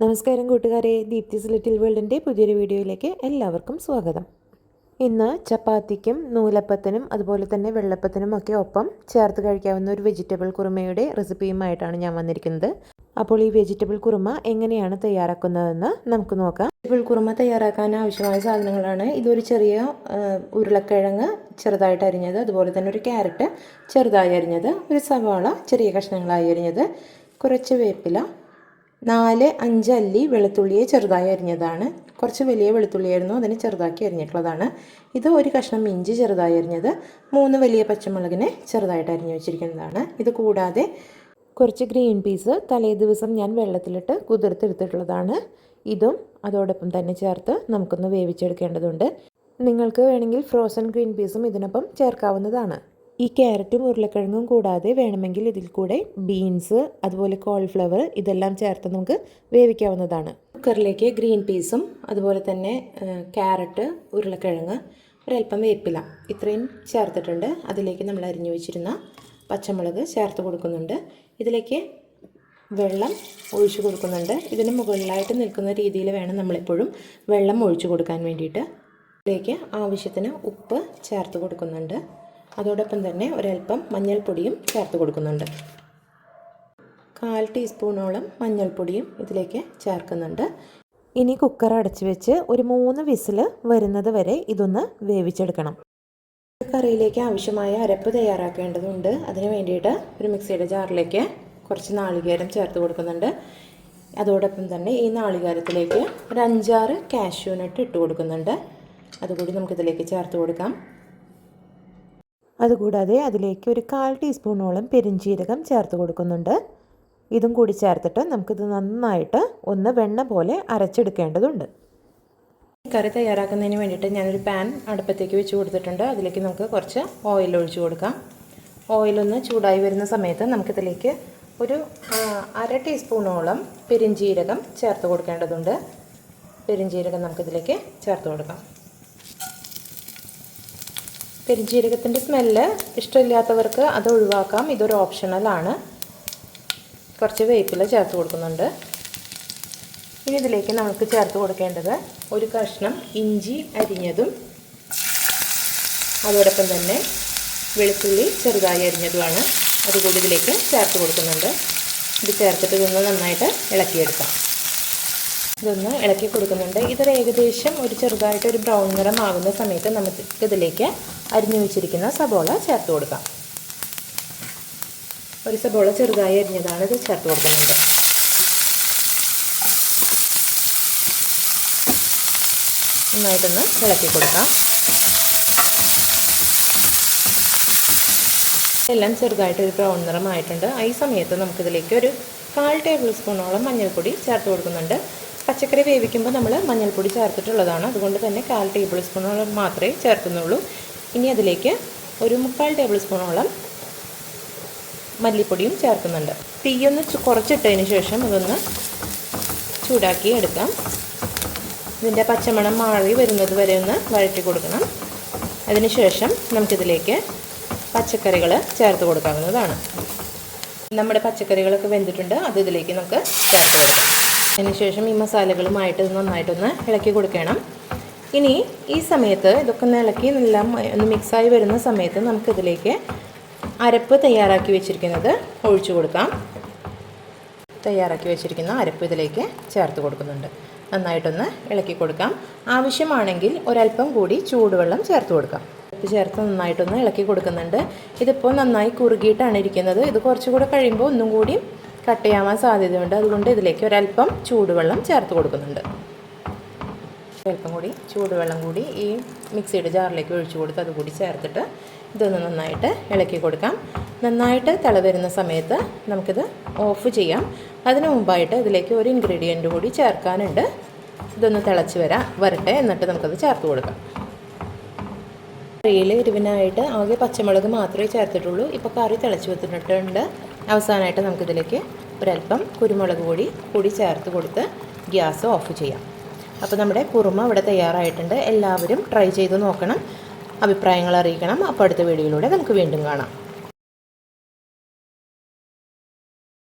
നമസ്കാരം കൂട്ടുകാരെ ദീപ്തിസ് ലിറ്റിൽ വേൾഡിന്റെ പുതിയൊരു വീഡിയോയിലേക്ക് എല്ലാവർക്കും സ്വാഗതം. ഇന്ന് ചപ്പാത്തിക്കും നൂലപ്പത്തിനും അതുപോലെ തന്നെ വെള്ളപ്പത്തിനും ഒക്കെ ഒപ്പം ചേർത്ത് കഴിക്കാവുന്ന ഒരു വെജിറ്റബിൾ കുറുമയുടെ റെസിപ്പിയുമായിട്ടാണ് ഞാൻ വന്നിരിക്കുന്നത്. അപ്പോൾ ഈ വെജിറ്റബിൾ കുറുമ എങ്ങനെയാണ് തയ്യാറാക്കുന്നതെന്ന് നമുക്ക് നോക്കാം. വെജിറ്റബിൾ കുറുമ തയ്യാറാക്കാൻ ആവശ്യമായ സാധനങ്ങളാണ്. ഇതൊരു ചെറിയ ഉരുളക്കിഴങ്ങ് ചെറുതായിട്ട് അരിഞ്ഞത് അതുപോലെ തന്നെ ഒരു ക്യാരറ്റ് ചെറുതായി അരിഞ്ഞത് ഒരു സവാള ചെറിയ കഷ്ണങ്ങളായി അരിഞ്ഞത് കുറച്ച് വേപ്പില നാല് അഞ്ച് അല്ലി വെളുത്തുള്ളിയെ ചെറുതായി അരിഞ്ഞതാണ്. കുറച്ച് വലിയ വെളുത്തുള്ളിയായിരുന്നു അതിനെ ചെറുതാക്കി അരിഞ്ഞിട്ടുള്ളതാണ്. ഇത് ഒരു കഷ്ണം ഇഞ്ചി ചെറുതായി അരിഞ്ഞത് മൂന്ന് വലിയ പച്ചമുളകിനെ ചെറുതായിട്ട് അരിഞ്ഞു വെച്ചിരിക്കുന്നതാണ്. ഇത് കൂടാതെ കുറച്ച് ഗ്രീൻ പീസ് തലേ ദിവസം ഞാൻ വെള്ളത്തിലിട്ട് കുതിർത്തെടുത്തിട്ടുള്ളതാണ്. ഇതും അതോടൊപ്പം തന്നെ ചേർത്ത് നമുക്കൊന്ന് വേവിച്ചെടുക്കേണ്ടതുണ്ട്. നിങ്ങൾക്ക് വേണമെങ്കിൽ ഫ്രോസൺ ഗ്രീൻ പീസും ഇതിനൊപ്പം ചേർക്കാവുന്നതാണ്. ഈ ക്യാരറ്റും ഉരുളക്കിഴങ്ങും കൂടാതെ വേണമെങ്കിൽ ഇതിൽ കൂടെ ബീൻസ് അതുപോലെ കോൾഫ്ലവർ ഇതെല്ലാം ചേർത്ത് നമുക്ക് വേവിക്കാവുന്നതാണ്. കുക്കറിലേക്ക് ഗ്രീൻ പീസും അതുപോലെ തന്നെ ക്യാരറ്റ് ഉരുളക്കിഴങ്ങ് ഒരല്പം വേപ്പില ഇത്രയും ചേർത്തിട്ടുണ്ട്. അതിലേക്ക് നമ്മൾ അരിഞ്ഞു വെച്ചിരുന്ന പച്ചമുളക് ചേർത്ത് കൊടുക്കുന്നുണ്ട്. ഇതിലേക്ക് വെള്ളം ഒഴിച്ചു കൊടുക്കുന്നുണ്ട്. ഇതിന് മുകളിലായിട്ട് നിൽക്കുന്ന രീതിയിൽ വേണം നമ്മളെപ്പോഴും വെള്ളം ഒഴിച്ചു കൊടുക്കാൻ വേണ്ടിയിട്ട്. ഇതിലേക്ക് ആവശ്യത്തിന് ഉപ്പ് ചേർത്ത് കൊടുക്കുന്നുണ്ട്. അതോടൊപ്പം തന്നെ ഒരൽപ്പം മഞ്ഞൾപ്പൊടിയും ചേർത്ത് കൊടുക്കുന്നുണ്ട്. കാൽ ടീസ്പൂണോളം മഞ്ഞൾപ്പൊടിയും ഇതിലേക്ക് ചേർക്കുന്നുണ്ട്. ഇനി കുക്കർ അടച്ചു വെച്ച് ഒരു മൂന്ന് വിസിൽ വരുന്നത് വരെ ഇതൊന്ന് വേവിച്ചെടുക്കണം. കറിയിലേക്ക് ആവശ്യമായ അരപ്പ് തയ്യാറാക്കേണ്ടതുണ്ട്. അതിന് വേണ്ടിയിട്ട് ഒരു മിക്സിയുടെ ജാറിലേക്ക് കുറച്ച് നാളികേരം ചേർത്ത് കൊടുക്കുന്നുണ്ട്. അതോടൊപ്പം തന്നെ ഈ നാളികേരത്തിലേക്ക് ഒരു അഞ്ചാറ് കാഷ്യൂനട്ട് ഇട്ട് കൊടുക്കുന്നുണ്ട്. അതുകൂടി നമുക്കിതിലേക്ക് ചേർത്ത് കൊടുക്കാം. അതുകൂടാതെ അതിലേക്ക് ഒരു കാൽ ടീസ്പൂണോളം പെരിഞ്ചീരകം ചേർത്ത് കൊടുക്കുന്നുണ്ട്. ഇതും കൂടി ചേർത്തിട്ട് നമുക്കിത് നന്നായിട്ട് ഒന്ന് വെണ്ണ പോലെ അരച്ചെടുക്കേണ്ടതുണ്ട്. കറി തയ്യാറാക്കുന്നതിന് വേണ്ടിയിട്ട് ഞാനൊരു പാൻ അടുപ്പത്തേക്ക് വെച്ച് കൊടുത്തിട്ടുണ്ട്. അതിലേക്ക് നമുക്ക് കുറച്ച് ഓയിൽ ഒഴിച്ചു കൊടുക്കാം. ഓയിലൊന്ന് ചൂടായി വരുന്ന സമയത്ത് നമുക്കിതിലേക്ക് ഒരു അര ടീസ്പൂണോളം പെരിഞ്ചീരകം ചേർത്ത് കൊടുക്കേണ്ടതുണ്ട്. പെരിഞ്ചീരകം നമുക്കിതിലേക്ക് ചേർത്ത് കൊടുക്കാം. പെരിഞ്ജീരകത്തിന്റെ സ്മെല്ല് ഇഷ്ടമില്ലാത്തവർക്ക് അത് ഒഴിവാക്കാം. ഇതൊരു ഓപ്ഷണലാണ് കുറച്ച് വേപ്പില ചേർത്ത് കൊടുക്കുന്നുണ്ട്. ഇനി ഇതിലേക്ക് നമുക്ക് ചേർത്ത് കൊടുക്കേണ്ടത് ഒരു കഷ്ണം ഇഞ്ചി അരിഞ്ഞതും അതോടൊപ്പം തന്നെ വെളുത്തുള്ളി ചെറുതായി അരിഞ്ഞതുമാണ്. അതുകൂടി ഇതിലേക്ക് ചേർത്ത് കൊടുക്കുന്നുണ്ട്. ഇത് ചേർത്തിട്ട് ഇതൊന്ന് നന്നായിട്ട് ഇളക്കിയെടുക്കാം. ഇതൊന്ന് ഇളക്കി കൊടുക്കുന്നുണ്ട്. ഇതൊരു ഏകദേശം ഒരു ചെറുതായിട്ട് ഒരു ബ്രൗൺ നിറം ആകുന്ന സമയത്ത് നമുക്ക് ഇതിലേക്ക് അരിഞ്ഞു വെച്ചിരിക്കുന്ന സബോള ചേർത്ത് കൊടുക്കാം. ഒരു സബോള ചെറുതായി അരിഞ്ഞതാണ് ഇത് ചേർത്ത് കൊടുക്കുന്നത്. നന്നായിട്ടൊന്ന് ഇളക്കി കൊടുക്കാം. എല്ലാം ചെറുതായിട്ട് ഒരു ബ്രൗൺ നിറമായിട്ടുണ്ട്. ഈ സമയത്ത് നമുക്കിതിലേക്ക് ഒരു കാൽ ടേബിൾ സ്പൂണോളം മഞ്ഞൾപ്പൊടി ചേർത്ത് കൊടുക്കുന്നുണ്ട്. പച്ചക്കറി വേവിക്കുമ്പോൾ നമ്മൾ മഞ്ഞൾപ്പൊടി ചേർത്തിട്ടുള്ളതാണ്. അതുകൊണ്ട് തന്നെ കാൽ ടേബിൾ സ്പൂണോളം മാത്രമേ ചേർക്കുന്നുള്ളൂ. ഇനി അതിലേക്ക് ഒരു മുക്കാൽ ടേബിൾ സ്പൂണോളം മല്ലിപ്പൊടിയും ചേർക്കുന്നുണ്ട്. തീയൊന്ന് കുറച്ചിട്ടതിന് ശേഷം അതൊന്ന് ചൂടാക്കി എടുക്കാം. ഇതിന്റെ പച്ചമണം മാറി വരുന്നത് വരെ ഒന്ന് വഴറ്റി കൊടുക്കണം. അതിനുശേഷം നമുക്കിതിലേക്ക് പച്ചക്കറികൾ ചേർത്ത് കൊടുക്കാവുന്നതാണ്. നമ്മുടെ പച്ചക്കറികളൊക്കെ വെന്തിട്ടുണ്ട്. അത് ഇതിലേക്ക് നമുക്ക് ചേർത്ത് കൊടുക്കാം. അതിനുശേഷം ഈ മസാലകളുമായിട്ട് നന്നായിട്ടൊന്ന് ഇളക്കി കൊടുക്കണം. ഇനി ഈ സമയത്ത് ഇതൊക്കെ ഒന്ന് ഇളക്കി എല്ലാം ഒന്ന് മിക്സായി വരുന്ന സമയത്ത് നമുക്കിതിലേക്ക് അരപ്പ് തയ്യാറാക്കി വെച്ചിരിക്കുന്നത് ഒഴിച്ചു കൊടുക്കാം. തയ്യാറാക്കി വെച്ചിരിക്കുന്ന അരപ്പ് ഇതിലേക്ക് ചേർത്ത് കൊടുക്കുന്നുണ്ട്. നന്നായിട്ടൊന്ന് ഇളക്കി കൊടുക്കാം. ആവശ്യമാണെങ്കിൽ ഒരല്പം കൂടി ചൂടുവെള്ളം ചേർത്ത് കൊടുക്കാം. ചേർത്ത് നന്നായിട്ടൊന്ന് ഇളക്കി കൊടുക്കുന്നുണ്ട്. ഇതിപ്പോൾ നന്നായി കുറുകിയിട്ടാണ് ഇരിക്കുന്നത്. ഇത് കുറച്ചുകൂടെ കഴിയുമ്പോൾ ഒന്നും കൂടി കട്ട് ചെയ്യാവാൻ സാധ്യതയുണ്ട്. അതുകൊണ്ട് ഇതിലേക്ക് ഒരല്പം ചൂടുവെള്ളം ചേർത്ത് കൊടുക്കുന്നുണ്ട്. അല്പം കൂടി ചൂടുവെള്ളം കൂടി ഈ മിക്സിയുടെ ജാറിലേക്ക് ഒഴിച്ചു കൊടുത്ത് അതുകൂടി ചേർത്തിട്ട് ഇതൊന്ന് നന്നായിട്ട് ഇളക്കി കൊടുക്കാം. നന്നായിട്ട് തിള വരുന്ന സമയത്ത് നമുക്കിത് ഓഫ് ചെയ്യാം. അതിനു മുമ്പായിട്ട് ഇതിലേക്ക് ഒരു ഇൻഗ്രീഡിയന്റ് കൂടി ചേർക്കാനുണ്ട്. ഇതൊന്ന് തിളച്ച് വരാം വരട്ടെ എന്നിട്ട് നമുക്കത് ചേർത്ത് കൊടുക്കാം. കറിയിൽ എരിവിനായിട്ട് ആകെ പച്ചമുളക് മാത്രമേ ചേർത്തിട്ടുള്ളൂ. ഇപ്പോൾ കറി തിളച്ച് വെച്ചിട്ടുണ്ട് അവസാനമായിട്ട് നമുക്കിതിലേക്ക് ഒരല്പം കുരുമുളക് പൊടി കൂടി ചേർത്ത് കൊടുത്ത് ഗ്യാസ് ഓഫ് ചെയ്യാം. അപ്പോൾ നമ്മുടെ കുറുമ ഇവിടെ തയ്യാറായിട്ടുണ്ട്. എല്ലാവരും ട്രൈ ചെയ്ത് നോക്കണം. അഭിപ്രായങ്ങൾ അറിയിക്കണം. അപ്പോൾ അടുത്ത വീഡിയോയിലൂടെ നമുക്ക് വീണ്ടും കാണാം.